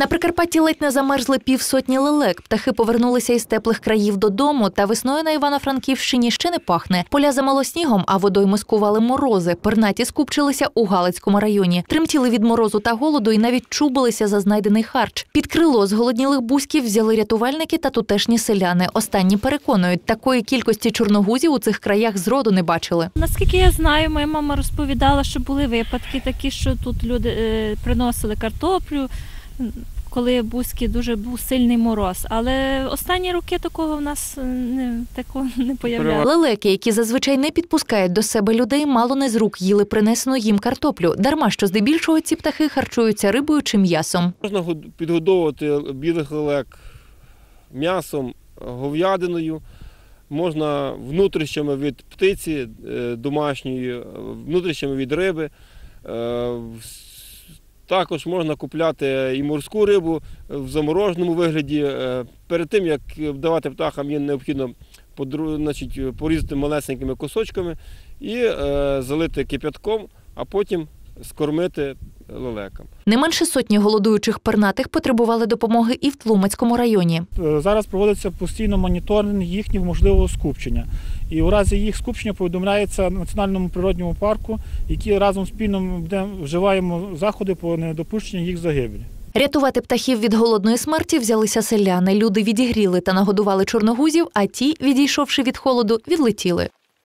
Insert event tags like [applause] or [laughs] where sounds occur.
На Прикарпатті ледь не замерзли півсотні лелек. Птахи повернулися із теплих країв додому, та весною на Івано-Франківщині ще не пахне. Поля замало снігом, а водойми скували морози. Пернаті скупчилися у Галицькому районі. Тремтіли від морозу та голоду і навіть чубилися за знайдений харч. Під крило зголоднілих бузьків взяли рятувальники та тутешні селяни. Останні переконують, такої кількості чорногузів у цих краях зроду не бачили. Наскільки я знаю, моя мама розповідала, що були випадки такі, що тут люди е, приносили картоплю, коли бузьки дуже був сильний мороз. Але останні роки такого в нас е, не, такого [laughs] не появлялося. Лелеки, які зазвичай не підпускають до себе людей, мало не з рук їли принесену їм картоплю. Дарма що здебільшого ці птахи харчуються рибою чи м'ясом. Можна підгодовувати білих лелек м'ясом, говядиною, можна внутрішнями від птиці е, домашньої, е, внутрішнями від риби. Е, Також можна купляти і морську рибу в замороженому вигляді. Е, Перед тим, як давати птахам, їм необхідно порізати малесенькими кусочками і е, залити кип'ятком, а потім скормити лелекам. Не менше сотні голодуючих пернатих потребували допомоги і в Тлумацькому районі. Е, Зараз проводиться постійно моніторинг їхнього можливого скупчення. І у разі їх скупчення повідомляється Національному природньому парку, які разом спільно вживаємо заходи по недопущенню їх загибелі. Рятувати птахів від голодної смерті взялися селяни. Люди відігріли та нагодували чорногузів, а ті, відійшовши від холоду, відлетіли.